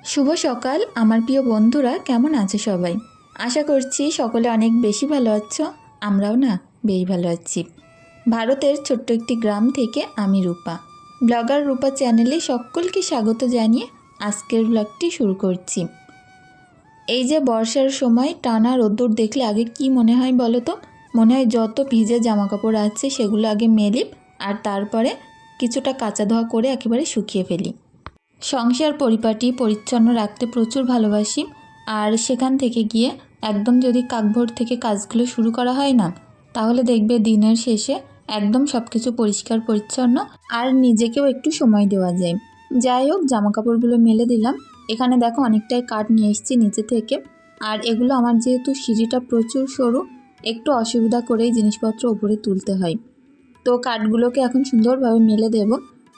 শুভ সকাল, আমার প্রিয় বন্ধুরা, কেমন আছে সবাই? আশা করছি সকলে অনেক বেশি ভালো আছো, আমরাও না বেশ ভালো আছি। ভারতের ছোট্ট একটি গ্রাম থেকে আমি রূপা। ব্লগার রূপা চ্যানেলে সকলকে স্বাগত জানিয়ে আজকের ব্লগটি শুরু করছি। এই যে বর্ষার সময় টানা রোদ্দুর দেখলে আগে কি মনে হয় বলো তো? মনে হয় যত ভিজে জামা কাপড় আছে সেগুলো আগে মেলি আর তারপরে কিছুটা কাঁচা ধোয়া করে একেবারে শুকিয়ে ফেলি। সংসার পরিপাটি পরিচ্ছন্ন রাখতে প্রচুর ভালোবাসি, আর সেখান থেকে গিয়ে একদম যদি কাকভোর থেকে কাজগুলো শুরু করা হয় না, তাহলে দেখবে দিনের শেষে একদম সব কিছু পরিষ্কার, পরিচ্ছন্ন আর নিজেকেও একটু সময় দেওয়া যায়। যাই হোক জামা কাপড়গুলো মেলে দিলাম। এখানে দেখো অনেকটাই কাঠ নিয়ে এসেছি নিচে থেকে। আর এগুলো আমার যেহেতু সিঁড়িটা প্রচুর সরু, একটু অসুবিধা করেই জিনিসপত্র ওপরে তুলতে হয়। তো কাঠগুলোকে এখন সুন্দরভাবে মেলে দেব।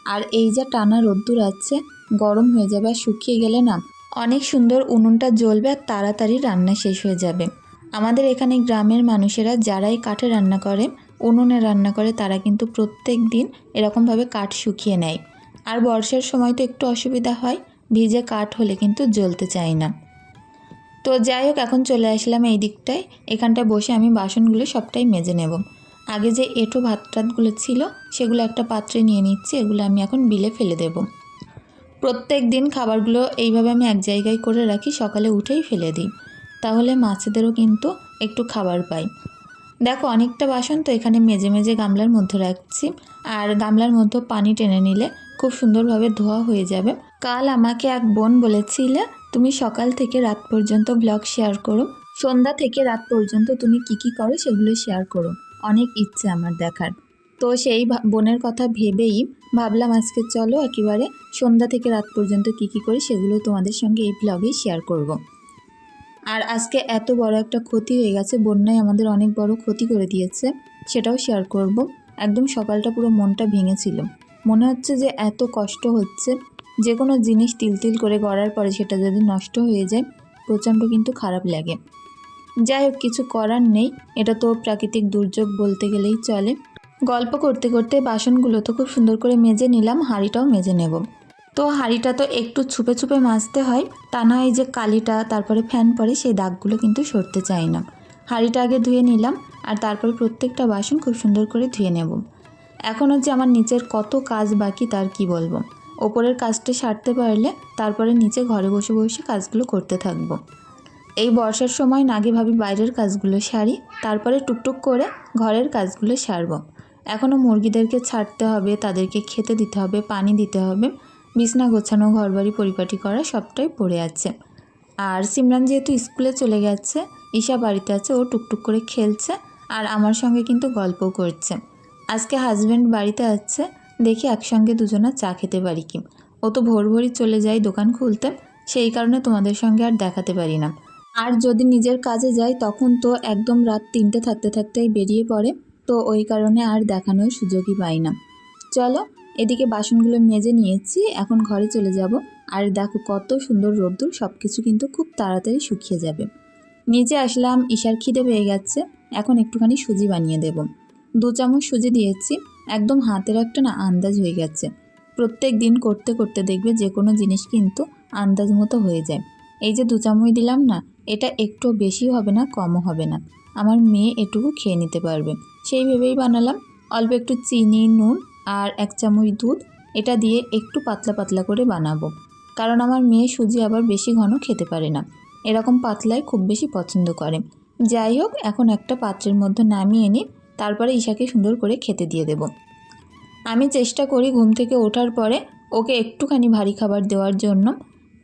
আর এই যে টানা রোদ্দুর আছে গরম হয়ে যাবে আর শুকিয়ে গেলে না অনেক সুন্দর উনুনটা জ্বলবে আর তাড়াতাড়ি রান্না শেষ হয়ে যাবে। আমাদের এখানে গ্রামের মানুষেরা যারাই কাঠে রান্না করে, উনুনে রান্না করে তারা কিন্তু প্রত্যেক দিন এরকমভাবে কাঠ শুকিয়ে নেয়। আর বর্ষার সময় তো একটু অসুবিধা হয়, ভিজে কাঠ হলে কিন্তু জ্বলতে চায় না। তো যাই হোক, এখন চলে আসলাম এই দিকটায়। এখানটায় বসে আমি বাসনগুলো সবটাই মেজে নেব। আগে যে এঁটো ভাত টাতগুলো ছিল, সেগুলো একটা পাত্রে নিয়ে নিচ্ছি, এগুলো আমি এখন বিলে ফেলে দেব। প্রত্যেক দিন খাবারগুলো এইভাবে আমি এক জায়গায় করে রাখি, সকালে উঠেই ফেলে দিই। তাহলে মাছেদেরও কিন্তু একটু খাবার পাই। দেখো, অনেকটা বাসন তো এখানে মেজে মেজে গামলার মধ্যে রাখছি। আর গামলার মধ্যে পানি টেনে নিলে খুব সুন্দরভাবে ধোয়া হয়ে যাবে। কাল আমাকে এক বোন বলেছিলে, তুমি সকাল থেকে রাত পর্যন্ত ব্লগ শেয়ার করো। সন্ধ্যা থেকে রাত পর্যন্ত তুমি কি কি করো সেগুলো শেয়ার করো। অনেক ইচ্ছে আমার দেখার। তো সেই বোনের কথা ভেবেই ভাবলাম আজকে চলো একেবারে সন্ধ্যা থেকে রাত পর্যন্ত কি কি করি সেগুলো তোমাদের সঙ্গে এই ব্লগেই শেয়ার করব। আর আজকে এত বড় একটা ক্ষতি হয়ে গেছে, বন্যায় আমাদের অনেক বড় ক্ষতি করে দিয়েছে, সেটাও শেয়ার করব। একদম সকালটা পুরো মনটা ভেঙেছিল মনে হচ্ছে যে এত কষ্ট হচ্ছে, যে কোনো জিনিস তিল তিল করে গড়ার পরে সেটা যদি নষ্ট হয়ে যায়, প্রচণ্ড কিন্তু খারাপ লাগে যাই হোক, কিছু করার নেই, এটা তো প্রাকৃতিক দুর্যোগ বলতে গেলেই চলে গল্প করতে করতে বাসনগুলো তো খুব সুন্দর করে মেজে নিলাম, হাঁড়িটাও মেজে নেব। তো হাঁড়িটা তো একটু ছুপে ছুপে মাজতে হয়, তা না এই যে কালিটা, তারপরে ফ্যান পরে সেই দাগগুলো কিন্তু সরতে চাই না। হাঁড়িটা আগে ধুয়ে নিলাম আর তারপরে প্রত্যেকটা বাসন খুব সুন্দর করে ধুয়ে নেব। এখনও যে আমার নিচের কত কাজ বাকি তার কি বলব? ওপরের কাজটা সারতে পারলে তারপরে নিচে ঘরে বসে বসে কাজগুলো করতে থাকব। এই বর্ষার সময় নাগে ভাবি বাইরের কাজগুলো সারি, তারপরে টুকটুক করে ঘরের কাজগুলো সারবো। এখনও মুরগিদেরকে ছাড়তে হবে, তাদেরকে খেতে দিতে হবে, পানি দিতে হবে। বিছনা গোছানো, ঘরবাড়ি পরিপাটি করা সবটাই পড়ে আছে। আর সিমরান যেহেতু স্কুলে চলে গেছে, ঈশা বাড়িতে আছে, ও টুকটুক করে খেলছে আর আমার সঙ্গে কিন্তু গল্পও করছে। আজকে হাজব্যান্ড বাড়িতে আছে, দেখি একসঙ্গে দুজনা চা খেতে পারি কি। ও তো ভোর ভোরই চলে যায় দোকান খুলতে, সেই কারণে তোমাদের সঙ্গে আর দেখাতে পারি না। আর যদি নিজের কাজে যাই, তখন তো একদম রাত তিনটে থাকতে থাকতেই বেরিয়ে পড়ে। তো ওই কারণে আর দেখানোর সুযোগই পাই না। চলো, এদিকে বাসনগুলো মেজে নিয়েছি, এখন ঘরে চলে যাব। আর দেখো কত সুন্দর রোদ্দুর সব কিছু কিন্তু খুব তাড়াতাড়ি শুকিয়ে যাবে। নিচে আসলাম, ঈশার খিদে পেয়ে গেছে। এখন একটুখানি সুজি বানিয়ে দেব। দু চামচ সুজি দিয়েছি, একদম হাতের একটা না আন্দাজ হয়ে গেছে। প্রত্যেক দিন করতে করতে দেখবে যে কোনো জিনিস কিন্তু আন্দাজ মতো হয়ে যায়। এই যে দু চামচ দিলাম না, এটা একটু বেশি হবে না, কমও হবে না। আমার মেয়ে এটুকু খেয়ে নিতে পারবে। সেই ভেবেই বানালাম অল্প একটু চিনি, নুন আর এক চামচ দুধ। এটা দিয়ে একটু পাতলা পাতলা করে বানাবো। কারণ আমার মেয়ে সুজি আবার বেশি ঘন খেতে পারে না। এরকম পাতলাই খুব বেশি পছন্দ করে। যাই হোক, এখন একটা পাত্রের মধ্যে নামিয়ে নিই তারপরে ঈশাকে সুন্দর করে খেতে দিয়ে দেব। আমি চেষ্টা করি ঘুম থেকে ওঠার পরে ওকে একটুখানি ভারী খাবার দেওয়ার জন্য।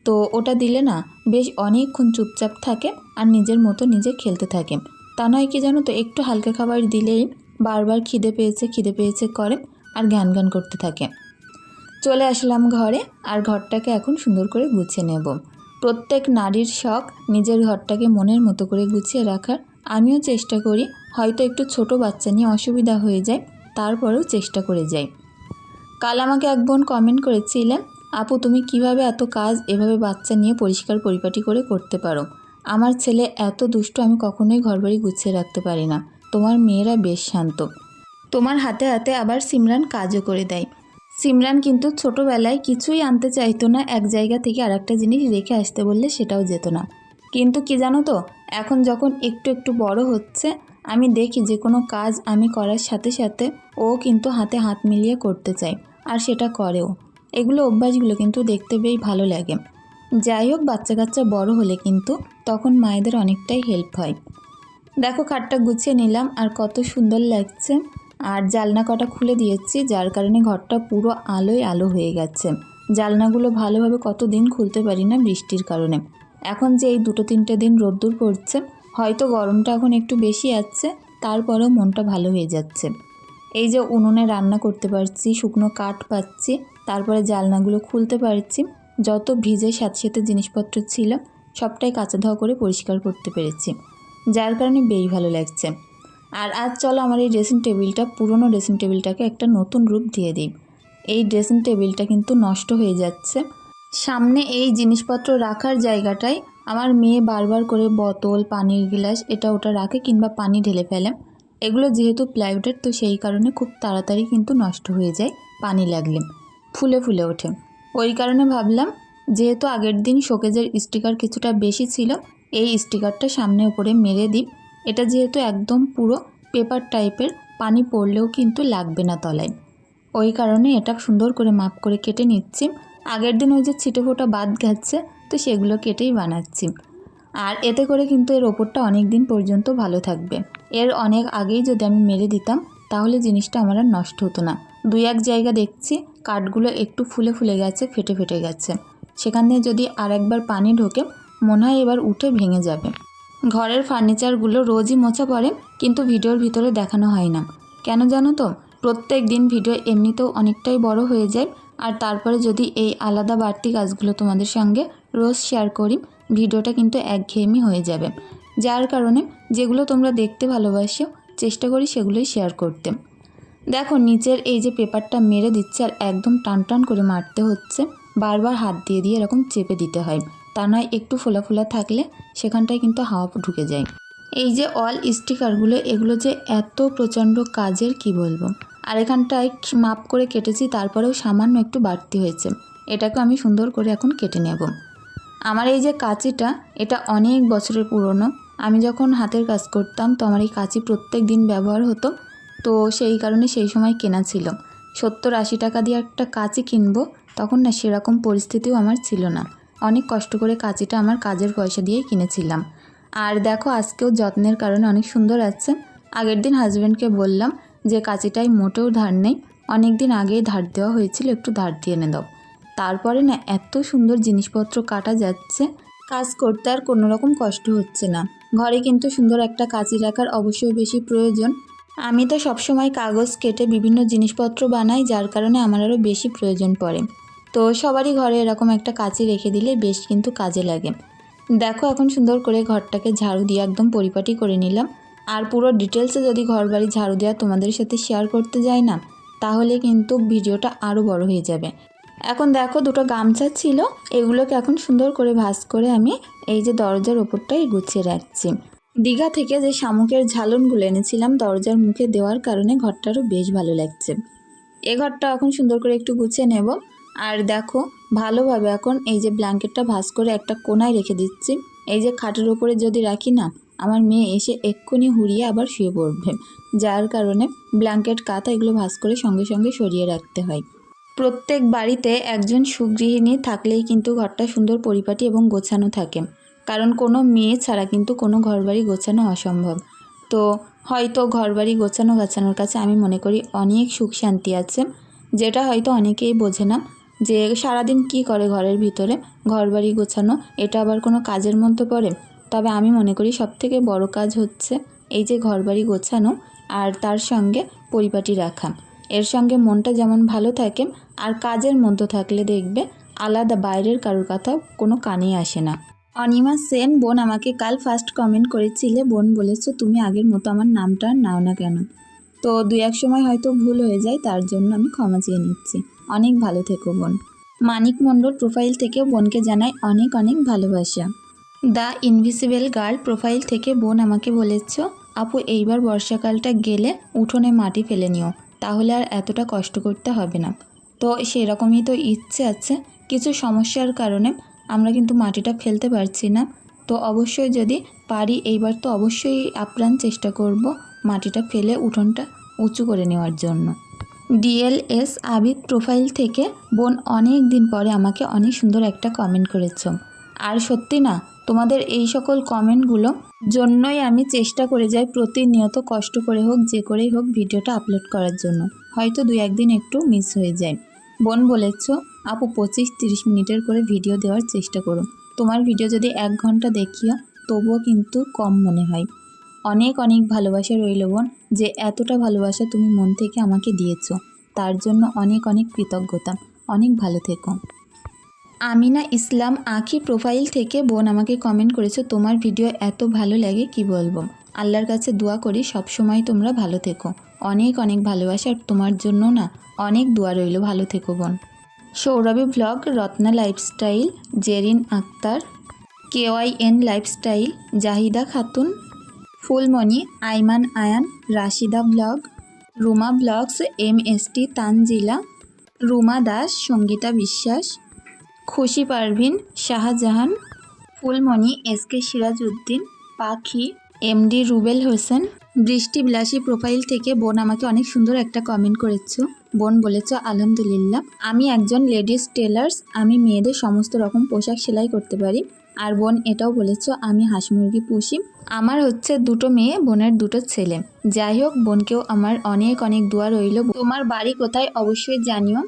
তো ওটা দিলে না, বেশ অনেকক্ষণ চুপচাপ থাকে আর নিজের মতো নিজে খেলতে থাকে। তা নয় কি জানো তো একটু হালকা খাবার দিলেই বারবার খিদে পেয়েছে খিদে পেয়েছে করে আর জ্ঞান জ্ঞান করতে থাকে। চলে আসলাম ঘরে আর ঘরটাকে এখন সুন্দর করে গুছিয়ে নেব। প্রত্যেক নারীর শখ নিজের ঘরটাকে মনের মতো করে গুছিয়ে রাখার। আমিও চেষ্টা করি, হয়তো একটু ছোট বাচ্চা নিয়ে অসুবিধা হয়ে যায়, তারপরেও চেষ্টা করে যাই। কাল আমাকে এক বোন কমেন্ট করেছিলেন, আপু, তুমি কীভাবে এত কাজ এভাবে বাচ্চা নিয়ে পরিষ্কার পরিপাটি করে করতে পারো? আমার ছেলে এত দুষ্ট আমি কখনোই ঘরবাড়ি গুছিয়ে রাখতে পারি না। তোমার মেয়েরা বেশ শান্ত। তোমার হাতে হাতে আবার সিমরান কাজও করে দেয়। সিমরান কিন্তু ছোটোবেলায় কিছুই আনতে চাইতো না, এক জায়গা থেকে আর একটা জিনিস রেখে আসতে বললে সেটাও যেত না। কিন্তু কি জানো তো, এখন যখন একটু একটু বড় হচ্ছে, আমি দেখি যে কোনো কাজ আমি করার সাথে সাথে ও কিন্তু হাতে হাত মিলিয়ে করতে চায়, আর সেটা করেও। এগুলো অভ্যাসগুলো কিন্তু দেখতে বেশ ভালো লাগে। যাই হোক বাচ্চা কাচ্চা বড় হলে কিন্তু তখন মায়েদের অনেকটাই হেল্প হয়। দেখো, খাটটা গুছিয়ে নিলাম, আর কত সুন্দর লাগছে। আর জালনা কটা খুলে দিয়েছি, যার কারণে ঘরটা পুরো আলোয় আলো হয়ে গেছে। জালনাগুলো ভালোভাবে কত দিন খুলতে পারি না বৃষ্টির কারণে। এখন যে এই দুটো তিনটে দিন রোদ্দুর পড়ছে, হয়তো গরমটা এখন একটু বেশি আছে, তারপরেও মনটা ভালো হয়ে যাচ্ছে। এই যে উনুনে রান্না করতে পারছি, শুকনো কাঠ পাচ্ছি, তারপরে জালনাগুলো খুলতে পারছি যত ভিজে সাথে জিনিসপত্র ছিল, সবটাই কাঁচা ধোয়া করে পরিষ্কার করতে পেরেছি, যার কারণে বেশ ভালো লাগছে। আর আজ চলো আমার এই ড্রেসিং টেবিলটা পুরনো ড্রেসিং টেবিলটাকে একটা নতুন রূপ দিয়ে দিই। এই ড্রেসিং টেবিলটা কিন্তু নষ্ট হয়ে যাচ্ছে। সামনে এই জিনিসপত্র রাখার জায়গাটায় আমার মেয়ে বারবার করে বোতল, পানির গ্লাস, এটা ওটা রাখে কিংবা পানি ঢেলে ফেলে। এগুলো যেহেতু প্লাইউডের তো সেই কারণে খুব তাড়াতাড়ি কিন্তু নষ্ট হয়ে যায় পানি লাগলে। ফুলে ফুলে ওঠে। ওই কারণে ভাবলাম, যেহেতু আগের দিন শোকেজের স্টিকার কিছুটা বেশি ছিল, এই স্টিকারটা সামনে উপরে মেরে দিই। এটা যেহেতু একদম পুরো পেপার টাইপের, পানি পড়লেও কিন্তু লাগবে না তলায়। ওই কারণে এটা সুন্দর করে মাপ করে কেটে নিচ্ছি। আগের দিন ওই যে ছিটে ফোটা বাদ গেছে, তো সেগুলো কেটেই বানাচ্ছি। আর এতে করে কিন্তু এর ওপরটা অনেক দিন পর্যন্ত ভালো থাকবে। এর অনেক আগেই যদি আমি মেরে দিতাম, তাহলে জিনিসটা আমার আর নষ্ট হতো না। দুই এক জায়গা দেখছি কাঠগুলো একটু ফুলে ফুলে গেছে, ফেটে ফেটে গেছে। সেখান দিয়ে যদি আর একবার পানি ঢোকে, মনে হয় এবার উঠে ভেঙে যাবে। ঘরের ফার্নিচারগুলো রোজই মোছা পড়ে, কিন্তু ভিডিওর ভিতরে দেখানো হয় না। কেন জানো তো? প্রত্যেক দিন ভিডিও এমনিতেও অনেকটাই বড় হয়ে যায়, আর তারপরে যদি এই আলাদা বাড়তি কাজগুলো তোমাদের সঙ্গে রোজ শেয়ার করি, ভিডিওটা কিন্তু একঘেয়েমি হয়ে যাবে। যার কারণে যেগুলো তোমরা দেখতে ভালোবাসো, চেষ্টা করি সেগুলোই শেয়ার করতে। দেখো, নিচের এই যে পেপারটা মেরে দিচ্ছে আর একদম টান টান করে মারতে হচ্ছে। বারবার হাত দিয়ে দিয়ে এরকম চেপে দিতে হয়। তা নয়, একটু ফোলা ফোলা থাকলে সেখানটায় কিন্তু হাওয়া ঢুকে যায়। এই যে অল স্টিকারগুলো, এগুলো যে এত প্রচণ্ড কাজের, কি বলব? আর এখানটায় মাপ করে কেটেছি, তারপরেও সামান্য একটু বাড়তি হয়েছে। এটাকে আমি সুন্দর করে এখন কেটে নেব। আমার এই যে কাঁচিটা, এটা অনেক বছরের পুরনো। আমি যখন হাতের কাজ করতাম, তো আমার এই কাঁচি প্রত্যেক দিন ব্যবহার হতো। তো সেই কারণে সেই সময় কেনা ছিল। সত্তর আশি টাকা দিয়ে একটা কাঁচি কিনবো, তখন না সেরকম পরিস্থিতিও আমার ছিল না। অনেক কষ্ট করে কাঁচিটা আমার কাজের পয়সা দিয়েই কিনেছিলাম। আর দেখো, আজকেও যত্নের কারণে অনেক সুন্দর আছে। আগের দিন হাজব্যান্ডকে বললাম যে, কাঁচিটায় মোটেও ধার নেই। অনেক দিন আগেই ধার দেওয়া হয়েছিল, একটু ধার দিয়ে এনে দাও। তারপরে না এত সুন্দর জিনিসপত্র কাটা যাচ্ছে, কাজ করতে আর কোনো রকম কষ্ট হচ্ছে না। ঘরে কিন্তু সুন্দর একটা কাঁচি রাখার অবশ্যই বেশি প্রয়োজন। আমি তো সবসময় কাগজ কেটে বিভিন্ন জিনিসপত্র বানাই, যার কারণে আমার আরও বেশি প্রয়োজন পড়ে। তো সবারই ঘরে এরকম একটা কাঁচি রেখে দিলে বেশ কিন্তু কাজে লাগে। দেখো এখন সুন্দর করে ঘরটাকে ঝাড়ু দিয়ে একদম পরিপাটি করে নিলাম। আর পুরো ডিটেলসে যদি ঘর বাড়ি ঝাড়ু দেওয়া তোমাদের সাথে শেয়ার করতে যাই না, তাহলে কিন্তু ভিডিওটা আরও বড় হয়ে যাবে। এখন দেখো দুটো গামছা ছিল, এগুলোকে এখন সুন্দর করে ভাঁজ করে আমি এই যে দরজার ওপরটাই গুছিয়ে রাখছি। দীঘা থেকে যে শামুকের ঝালনগুলো এনেছিলাম দরজার মুখে দেওয়ার কারণে ঘরটারও বেশ ভালো লাগছে। এ ঘরটা এখন সুন্দর করে একটু গুছিয়ে নেব। আর দেখো, ভালোভাবে এখন এই যে ব্ল্যাঙ্কেটটা ভাঁজ করে একটা কোনায় রেখে দিচ্ছি। এই যে খাটের ওপরে যদি রাখি না, আমার মেয়ে এসে এক্ষুনি হুড়িয়ে আবার শুয়ে পড়বে। যার কারণে ব্ল্যাঙ্কেট, কাঁথা এগুলো ভাঁজ করে সঙ্গে সঙ্গে সরিয়ে রাখতে হয়। প্রত্যেক বাড়িতে একজন সুগৃহিণী থাকলেই কিন্তু ঘরটা সুন্দর পরিপাটি এবং গোছানো থাকে। কারণ কোনো মেয়ে ছাড়া কিন্তু কোনো ঘরবাড়ি গোছানো অসম্ভব। তো হয়তো ঘরবাড়ি গোছানো গাছানোর কাছে আমি মনে করি অনেক সুখ শান্তি আছে, যেটা হয়তো অনেকেই বোঝে না যে সারাদিন কি করে ঘরের ভিতরে ঘরবাড়ি গোছানো, এটা আবার কোনো কাজের মধ্যে পড়ে? তবে আমি মনে করি সবথেকে বড় কাজ হচ্ছে এই যে ঘরবাড়ি গোছানো আর তার সঙ্গে পরিপাটি রাখা। এর সঙ্গে মনটা যেমন ভালো থাকে আর কাজের মধ্যে থাকলে দেখবে আলাদা বাইরের কারোর কথা কোনো কানেই আসে না। অনিমা সেন বোন আমাকে কাল ফার্স্ট কমেন্ট করেছিলে, বোন বলেছ তুমি আগের মতো আমার নামটা নাও না কেন? তো দুই এক সময় হয়তো ভুল হয়ে যায়, তার জন্য আমি ক্ষমা চেয়ে নিচ্ছি। অনেক ভালো থেকো বোন। মানিক মণ্ডল প্রোফাইল থেকে বোনকে জানাই অনেক অনেক ভালোবাসা। দ্য ইনভিসিবল গার্ল প্রোফাইল থেকে বোন আমাকে বলেছ, আপু, এইবার বর্ষাকালটা গেলে উঠোনে মাটি ফেলে নিও, তাহলে আর এতটা কষ্ট করতে হবে না। তো সেরকমই তো ইচ্ছে আছে, কিছু সমস্যার কারণে আমরা কিন্তু মাটিটা ফেলতে পারছি না। তো অবশ্যই যদি পারি, এইবার তো অবশ্যই আপ্রাণ চেষ্টা করব মাটিটা ফেলে উঠোনটা উঁচু করে নেওয়ার জন্য। ডিএলএস আবিদ প্রোফাইল থেকে বোন অনেক দিন পরে আমাকে অনেক সুন্দর একটা কমেন্ট করেছ। আর সত্যি না, তোমাদের এই সকল কমেন্টগুলো জন্যই আমি চেষ্টা করে যাই প্রতিনিয়ত কষ্ট করে হোক, যে করেই হোক ভিডিওটা আপলোড করার জন্য। হয়তো দু একদিন একটু মিস হয়ে যায়। বোন বলেছ আপু পঁচিশ তিরিশ মিনিটের করে ভিডিও দেওয়ার চেষ্টা করো। তোমার ভিডিও যদি এক ঘণ্টা দেখিও, তবুও কিন্তু কম মনে হয়। অনেক অনেক ভালোবাসা রইল বোন, যে এতটা ভালোবাসা তুমি মন থেকে আমাকে দিয়েছ, তার জন্য অনেক অনেক কৃতজ্ঞতা। অনেক ভালো থেকো। আমিনা ইসলাম আঁকি প্রোফাইল থেকে বোন আমাকে কমেন্ট করেছ, তোমার ভিডিও এত ভালো লাগে, কি বলব? আল্লাহর কাছে দোয়া করি সব সময় তোমরা ভালো থেকো। অনেক অনেক ভালোবাসা আর তোমার জন্য না, অনেক দোয়া রইল। ভালো থেকো বোন। Sourovi blog, Ratna lifestyle, Jerin Akter, KYN lifestyle, Zahida Khatun, Fulmoni, Aiman Ayan, Rashida blog, Ruma blogs M S T Tanjila, Ruma Das, Sangita Biswas, Khushi Parvin, Shahjahan, Fulmoni S K Sirajuddin, Pakhi, MD Rubel Hossain. বৃষ্টি বিলাসী profile থেকে বোন আমাকে অনেক সুন্দর একটা comment করেছ। বোন বলেছ, আলহামদুলিল্লাহ। আমি একজন লেডিস টেলার্স, আমি মেয়েদের সমস্ত রকম পোশাক সেলাই করতে পারি। আর বোন এটাও বলেছ, আমি হাঁস মুরগি পুষি। আমার হচ্ছে দুটো মেয়ে, বোনের দুটো ছেলে। যাই হোক, বোনকেও আমার অনেক অনেক দোয়া রইল। তোমার বাড়ি কোথায় অবশ্যই জানিও।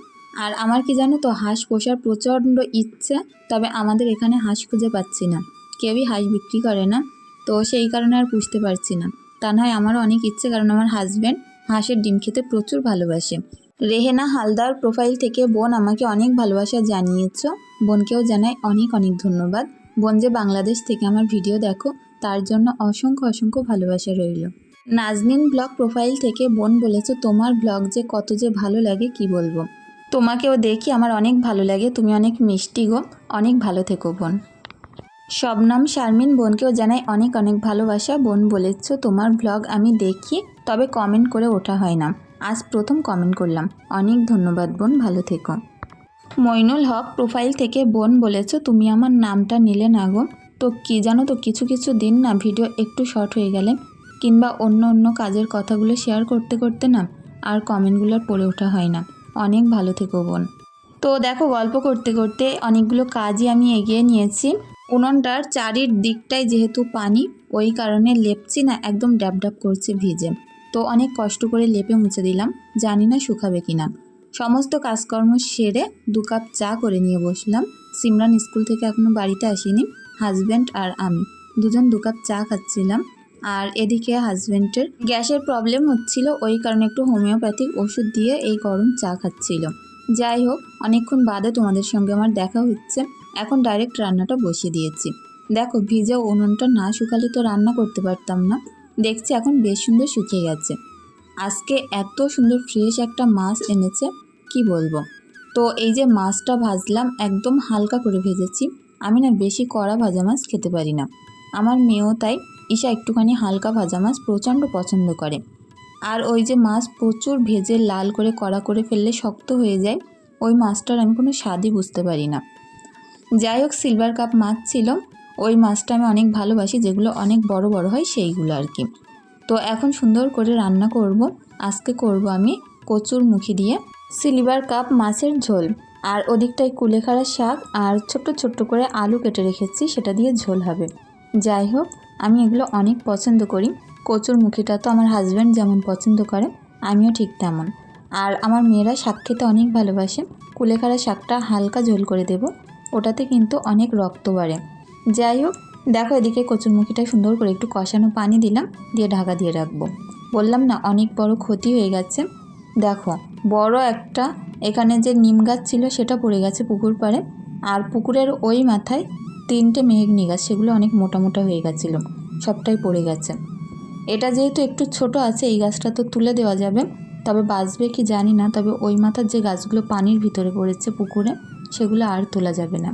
আর আমার কি জানো তো, হাঁস পোষার প্রচণ্ড ইচ্ছে, তবে আমাদের এখানে হাঁস খুঁজে পাচ্ছি না। কেউই হাঁস বিক্রি করে না, তো সেই কারণে আর পুষতে পারছি না। তা নয় আমারও অনেক ইচ্ছে, কারণ আমার হাজব্যান্ড হাঁসের ডিম খেতে প্রচুর ভালোবাসে। রেহেনা হালদার প্রোফাইল থেকে বোন আমাকে অনেক ভালোবাসা জানিয়েছ। বোনকেও জানাই অনেক অনেক ধন্যবাদ। বোন যে বাংলাদেশ থেকে আমার ভিডিও দেখো, তার জন্য অসংখ্য অসংখ্য ভালোবাসা রইল। নাজনিন ব্লগ প্রোফাইল থেকে বোন বলেছে, তোমার ব্লগ যে কত যে ভালো লাগে, কি বলব? তোমাকেও দেখি, আমার অনেক ভালো লাগে, তুমি অনেক মিষ্টি গো, অনেক ভালো থেকো বোন। শবনম শারমিন বোনকেও জানাই অনেক অনেক ভালোবাসা। বোন বলেছ, তোমার ব্লগ আমি দেখি, তবে কমেন্ট করে ওঠা হয় না। আজ প্রথম কমেন্ট করলাম। অনেক ধন্যবাদ বোন, ভালো থেকো। মইনুল হক প্রোফাইল থেকে বোন বলেছ, তুমি আমার নামটা নিলে না গো। তো কি জানো তো, কিছু কিছু দিন না ভিডিও একটু শর্ট হয়ে গেলে। কিংবা অন্য অন্য কাজের কথাগুলো শেয়ার করতে করতে না, আর কমেন্টগুলো পড়ে ওঠা হয় না। অনেক ভালো থেকো বোন। তো দেখো, গল্প করতে করতে অনেকগুলো কাজই আমি এগিয়ে নিয়েছি। উনুনটার চারির দিকটাই যেহেতু পানি, ওই কারণে লেপছি না, একদম ড্যাব ড্যাব করছে ভিজে। তো অনেক কষ্ট করে লেপে মুছে দিলাম, জানি না শুকাবে কিনা। সমস্ত কাজকর্ম সেরে দু কাপ চা করে নিয়ে বসলাম। সিমরান স্কুল থেকে এখনও বাড়িতে আসেনি, হাজব্যান্ড আর আমি। দুজন দু কাপ চা খাচ্ছিলাম আর এদিকে হাজব্যান্ডের গ্যাসের প্রবলেম হচ্ছিল, ওই কারণে একটু হোমিওপ্যাথিক ওষুধ দিয়ে এই গরম চা খাচ্ছিল। যাই হোক, অনেকক্ষণ বাদে তোমাদের সঙ্গে আমার দেখা হচ্ছে। এখন ডাইরেক্ট রান্নাটা বসিয়ে দিয়েছি। দেখো, ভিজে উনুনটা না শুকালে তো রান্না করতে পারতাম না। দেখছি এখন বেশ সুন্দর শুকিয়ে গেছে। আজকে এত সুন্দর ফ্রেশ একটা মাছ এনেছে, কি বলব? তো এই যে মাছটা ভাজলাম, একদম হালকা করে ভেজেছি। আমি না বেশি কড়া ভাজা মাছ খেতে পারি না। আমার মেয়েও তাই, ঈশা একটুখানি হালকা ভাজা মাছ প্রচণ্ড পছন্দ করে। আর ওই যে মাছ প্রচুর ভেজে লাল করে কড়া করে ফেললে শক্ত হয়ে যায়, ওই মাছটার আমি কোনো স্বাদই বুঝতে পারি না। যাই হোক সিলভার কাপ মাছ ছিল ওই মাছটা আমি অনেক ভালোবাসি, যেগুলো অনেক বড় বড় হয় সেইগুলো আর কি। তো এখন সুন্দর করে রান্না করব। আজকে করব আমি কচুর মুখি দিয়ে সিলভার কাপ মাছের ঝোল। আর ওদিকটায় কুলেখাড়া শাক আর ছোট্ট ছোট্ট করে আলু কেটে রেখেছি, সেটা দিয়ে ঝোল হবে। যাই হোক, আমি এগুলো অনেক পছন্দ করি। কচুর মুখিটা তো আমার হাজব্যান্ড যেমন পছন্দ করে, আমিও ঠিক তেমন। আর আমার মেয়েরা শাক খেতে অনেক ভালোবাসে। কুলেখাড়া শাকটা হালকা ঝোল করে দেব, ওটাতে কিন্তু অনেক রক্ত বাড়ে। যাই হোক, দেখো এদিকে কচুরমুখিটা সুন্দর করে একটু কষানো পানি দিলাম, দিয়ে ঢাকা দিয়ে রাখব। বললাম না, অনেক বড় ক্ষতি হয়ে গেছে। দেখো, বড় একটা, এখানে যে নিম গাছ ছিল সেটা পড়ে গেছে পুকুর পাড়ে, আর পুকুরের ওই মাথায় তিনটে মেঘনি গাছ, সেগুলো অনেক মোটা মোটা হয়ে গেছিল, সবটাই পড়ে গেছে। এটা যেহেতু একটু ছোট আছে, এই গাছটা তো তুলে দেওয়া যাবে, তবে বাঁচবে কি জানি না, তবে ওই মাথার যে গাছগুলো পানির ভিতরে পড়েছে পুকুরে, সেগুলো আর তোলা যাবে না।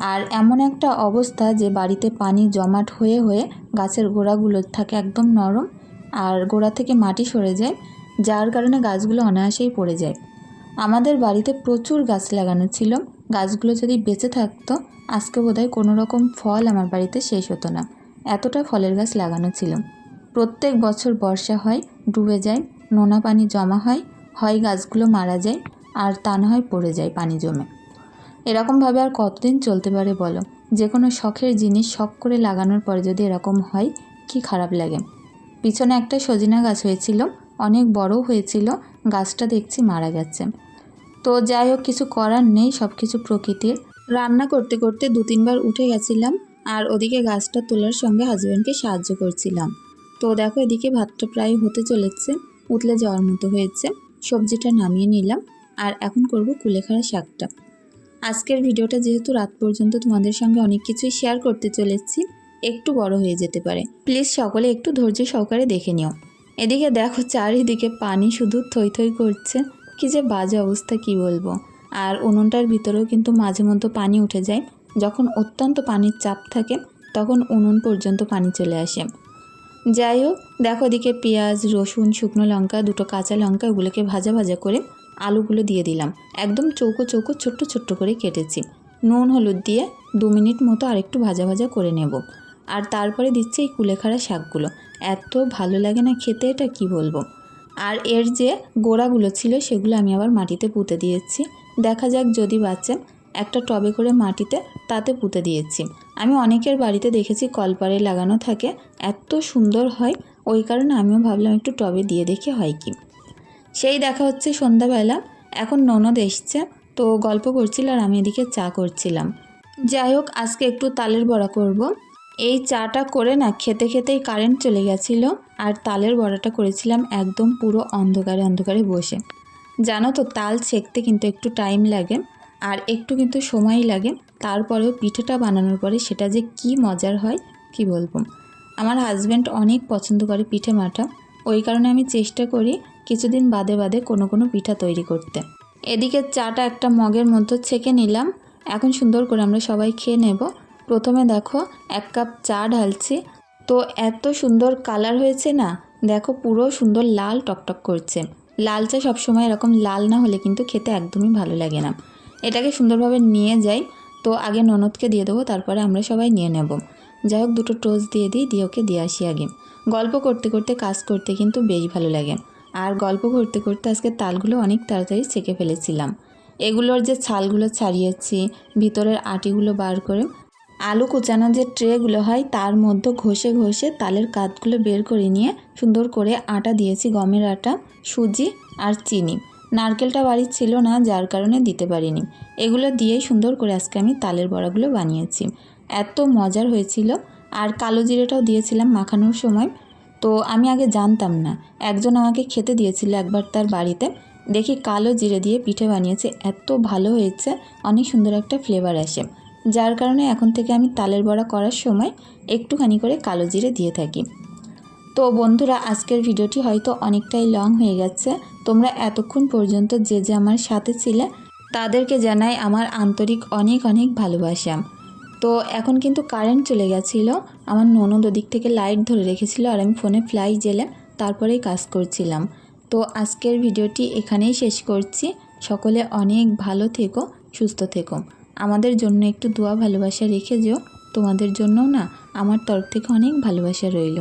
আর এমন একটা অবস্থা যে বাড়িতে পানি জমাট হয়ে হয়ে গাছের গোড়াগুলো থাকে একদম নরম আর গোড়া থেকে মাটি সরে যায়, যার কারণে গাছগুলো অনায়াসেই পড়ে যায়। আমাদের বাড়িতে প্রচুর গাছ লাগানো ছিল। গাছগুলো যদি বেঁচে থাকতো, আজকে বোধহয় কোনো রকম ফল আমার বাড়িতে শেষ হতো না। এতটা ফলের গাছ লাগানো ছিল। প্রত্যেক বছর বর্ষা হয়, ডুবে যায়, নোনা পানি জমা হয় হয় গাছগুলো মারা যায়, আর তা না হয় পড়ে যায় পানি জমে। এরকমভাবে আর কতদিন চলতে পারে বলো? যে কোনো শখের জিনিস শখ করে লাগানোর পরে যদি এরকম হয়, কি খারাপ লাগে? পিছনে একটা সজিনা গাছ হয়েছিল, অনেক বড় হয়েছিল, গাছটা দেখছি মারা গেছে। তো যাই হোক, কিছু করার নেই সব কিছু প্রকৃতির। রান্না করতে করতে দু তিনবার উঠে গেছিলাম আর ওদিকে গাছটা তোলার সঙ্গে হাজব্যান্ডকে সাহায্য করছিলাম। তো দেখো, এদিকে ভাতটা প্রায় হতে চলেছে, উতলে যাওয়ার মতো হয়েছে। সবজিটা নামিয়ে নিলাম আর এখন করব কুলেখাড়া শাকটা। আজকের ভিডিওটা যেহেতু রাত পর্যন্ত তোমাদের সঙ্গে অনেক কিছুই শেয়ার করতে চলেছি, একটু বড় হয়ে যেতে পারে। প্লিজ সকলে একটু ধৈর্য সহকারে দেখে নিও। এদিকে দেখো চারিদিকে পানি শুধু থই থই করছে। কি যে বাজে অবস্থা কি বলব? আর উনুনটার ভিতরেও কিন্তু মাঝে মধ্যে পানি উঠে যায়। যখন অত্যন্ত পানির চাপ থাকে, তখন উনুন পর্যন্ত পানি চলে আসে। যাই হোক, দেখো এদিকে পেঁয়াজ, রসুন, শুকনো লঙ্কা, দুটো কাঁচা লঙ্কা, ওগুলোকে ভাজা ভাজা করে আলুগুলো দিয়ে দিলাম। একদম চৌকো চৌকো ছোট্ট ছোট্ট করে কেটেছি। নুন, হলুদ দিয়ে দু মিনিট মতো আরেকটু ভাজা ভাজা করে নেব। আর তারপরে দিচ্ছি এই কুলেখাড়া শাকগুলো। এত ভালো লাগে না খেতে, এটা কি বলব? আর এর যে গোড়াগুলো ছিল, সেগুলো আমি আবার মাটিতে পুঁতে দিয়েছি। দেখা যাক যদি বাঁচে, একটা টবে করে মাটিতে তাতে পুঁতে দিয়েছি। আমি অনেকের বাড়িতে দেখেছি কলপারে লাগানো থাকে, এত সুন্দর হয়। ওই কারণে আমিও ভাবলাম একটু টবে দিয়ে দেখে হয় কি। সেই দেখা হচ্ছে সন্ধ্যাবেলা। এখন ননদ এসছে, তো গল্প করছিল আর আমি এদিকে চা করছিলাম। যাই হোক, আজকে একটু তালের বড়া করব। এই চাটা করে না খেতে খেতেই কারেন্ট চলে গেছিল আর তালের বড়াটা করেছিলাম একদম পুরো অন্ধকারে অন্ধকারে বসে। জানো তো, তাল ছেঁকতে কিন্তু একটু টাইম লাগে আর একটু কিন্তু সময় লাগে। তারপরেও পিঠেটা বানানোর পরে সেটা যে কি মজার হয়, কি বলব? আমার হাজব্যান্ড অনেক পছন্দ করে পিঠে মাঠা ওই কারণে আমি চেষ্টা করি কিছুদিন বাদে বাদে কোনো কোনো পিঠা তৈরি করতে। এদিকে চাটা একটা মগের মধ্যে ছেঁকে নিলাম। এখন সুন্দর করে আমরা সবাই খেয়ে নেব। প্রথমে দেখো এক কাপ চা ঢালছি। তো এত সুন্দর কালার হয়েছে না? দেখো পুরো সুন্দর লাল টকটক করছে। লাল চা সবসময় এরকম লাল না হলে কিন্তু খেতে একদমই ভালো লাগে না। এটাকে সুন্দরভাবে নিয়ে যাই। তো আগে ননদকে দিয়ে দেবো, তারপরে আমরা সবাই নিয়ে নেব। যাই হোক, দুটো টোস্ট দিয়ে দিই, দিয়ে ওকে দিয়ে আসি আগে। গল্প করতে করতে, কাজ করতে কিন্তু বেশ ভালো লাগে। আর গল্প করতে করতে আজকে তালগুলো অনেক তাড়াতাড়ি ছেঁকে ফেলেছিলাম। এগুলোর যে ছালগুলো ছাড়িয়েছি, ভিতরের আটিগুলো বার করে, আলু কুচানো যে ট্রেগুলো হয়, তার মধ্যে ঘষে ঘষে তালের কাতগুলো বের করে নিয়ে সুন্দর করে আটা দিয়েছি, গমের আটা, সুজি আর চিনি। নারকেলটা বাড়ির ছিল না, যার কারণে দিতে পারিনি। এগুলো দিয়েই সুন্দর করে আজকে আমি তালের বড়াগুলো বানিয়েছি। এত মজার হয়েছিল। আর কালো জিরেটাও দিয়েছিলাম মাখানোর সময়। তো আমি আগে জানতাম না। একজন আমাকে খেতে দিয়েছিল একবার তার বাড়িতে। দেখি কালো জিরে দিয়ে পিঠে বানিয়েছে। এত ভালো হয়েছে, অনেক সুন্দর একটা ফ্লেভার আসে। যার কারণে এখন থেকে আমি তালের বড়া করার সময় একটুখানি করে কালো জিরে দিয়ে থাকি। তো বন্ধুরা, আজকের ভিডিওটি হয়তো অনেকটাই লং হয়ে গেছে। তোমরা এতক্ষণ পর্যন্ত যে যে আমার সাথে ছিলে, তাদেরকে জানাই আমার আন্তরিক অনেক অনেক ভালোবাসা। তো এখন কিন্তু কারেন্ট চলে গেছিল। আমার ননদ ওদিক থেকে লাইট ধরে রেখেছিল আর আমি ফোনে ফ্লাই জেলে তারপরেই কাজ করছিলাম। তো আজকের ভিডিওটি এখানেই শেষ করছি। সকলে অনেক ভালো থেকো, সুস্থ থেকো। আমাদের জন্য একটু দোয়া ভালোবাসা রেখে যেও। তোমাদের জন্যও না, আমার তরফ থেকে অনেক ভালোবাসা রইল।